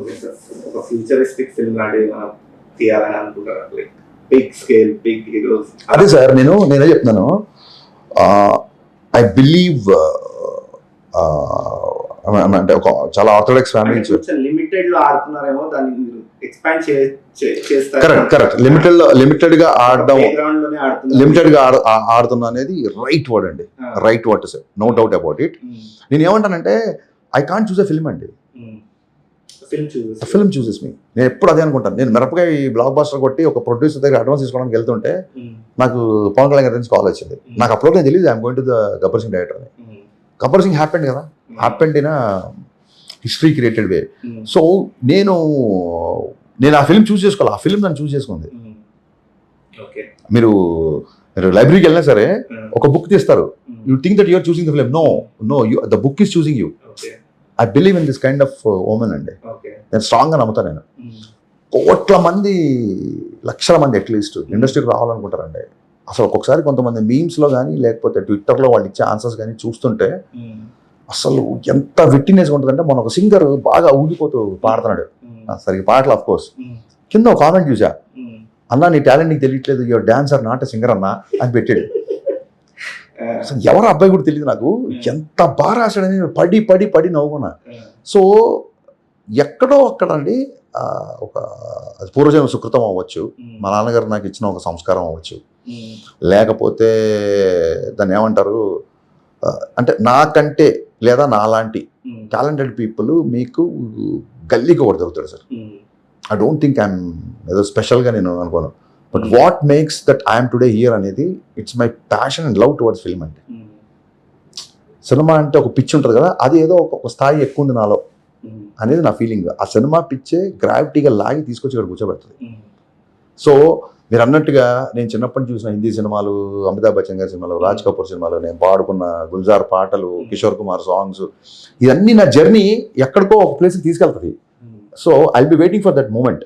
Okay sir ఒక futuristic film లాంటిది మనం తీయాలని అనుకుంటారు? Like big scale big heroes అదే సార్ నేను నేనే చెప్తున్నాను. ఐ బిలీవ్ అంటే ఒక చాలా ఆర్థోడాక్స్ ఫ్యామిలీ లిమిటెడ్లో ఆడుతున్నారేమో దాన్ని మీరు ఎక్స్పాండ్ చేస్తారు? కరెక్ట్ కరెక్ట్ లిమిటెడ్ లిమిటెడ్గా ఆడడం లిమిటెడ్గా ఆడుతున్నా అనేది రైట్ వర్డ్ అండి. Right word sir no doubt about it నేను ఏమంటానంటే I can't choose a film అండి. ఫిల్మ్ చూసి ఫిల్మ్ చూసెస్ మీ నేను ఎప్పుడు అదే అనుకుంటాను. నేను మిరపకాయ బ్లాక్ బాస్టర్ కొట్టి ఒక ప్రొడ్యూసర్ దగ్గర అడ్వాన్స్ తీసుకోవడానికి వెళ్తుంటే నాకు పవన్ కళ్యాణ్ గారి నుంచి కాల్ వచ్చింది. నాకు అప్పుడు నేను తెలియదు I'm going to the Gabbar Singh director అని. గబ్బర్ సింగ్ హ్యాపెండ్ కదా. Happened in history created way so నేను నేను ఆ ఫిల్మ్ చూస్ చేసుకోవాలి. ఆ ఫిల్మ్ నన్ను చూస్ చేసుకుంది. ఓకే మీరు మీరు లైబ్రరీకి వెళ్ళినా సరే ఒక బుక్ తీస్తారు. You think that you're choosing the film no no you the book is choosing you I believe in this kind of omen అండి. నేను స్ట్రాంగ్గా నమ్ముతాను నేను. కోట్ల మంది లక్షల మంది అట్లీస్ట్ ఇండస్ట్రీకి రావాలనుకుంటారండి. అసలు ఒక్కొక్కసారి కొంతమంది మీమ్స్లో కానీ లేకపోతే ట్విట్టర్లో వాళ్ళు ఇచ్చే ఆన్సర్స్ కానీ చూస్తుంటే అసలు ఎంత విట్టినెస్ ఉంటుందంటే మన ఒక సింగర్ బాగా ఊగిపోతూ పాడుతున్నాడు. సరిగ్గా పాటలు ఆఫ్ కోర్స్ కింద ఒక కామెంట్ చూసా. అన్నా నీ టాలెంట్ నీకు తెలియట్లేదు. యువర్ డాన్సర్ నాట్ సింగర్ అన్నా అని పెట్టాడు. అసలు ఎవరు అబ్బాయి కూడా తెలియదు నాకు. ఎంత బాగా రాశాడని పడి పడి పడి నవ్వుకున్నా. సో ఎక్కడో అక్కడ అండి ఆ, ఒక పూర్వజన్మ సుకృతం అవ్వచ్చు. మా నాన్నగారు నాకు ఇచ్చిన ఒక సంస్కారం అవ్వచ్చు. లేకపోతే దాన్ని ఏమంటారు అంటే నాకంటే లేదా నాలాంటి టాలెంటెడ్ పీపుల్ మీకు గల్లీకి ఒకటి దొరుకుతాడు sir. I don't think I'm ఏదో స్పెషల్గా నేను అనుకోను. But what makes that I'm today here అనేది it's my passion and love towards film అంటే. సినిమా అంటే ఒక పిచ్ ఉంటుంది కదా అది ఏదో ఒక స్థాయి ఎక్కువ ఉంది నాలో. అనేది నా ఫీలింగ్ ఆ సినిమా పిచ్చే గ్రావిటీగా లాగి తీసుకొచ్చి ఇక్కడ కూర్చోబెడుతుంది. సో మీరు అన్నట్టుగా నేను చిన్నప్పటి చూసిన హిందీ సినిమాలు అమితాబ్ బచ్చన్ గారి సినిమాలు రాజ్ కపూర్ సినిమాలు నేను పాడుకున్న గుల్జార్ పాటలు కిషోర్ కుమార్ సాంగ్స్ ఇవన్నీ నా జర్నీ ఎక్కడికో ఒక ప్లేస్కి తీసుకెళ్తుంది. So I be waiting for that moment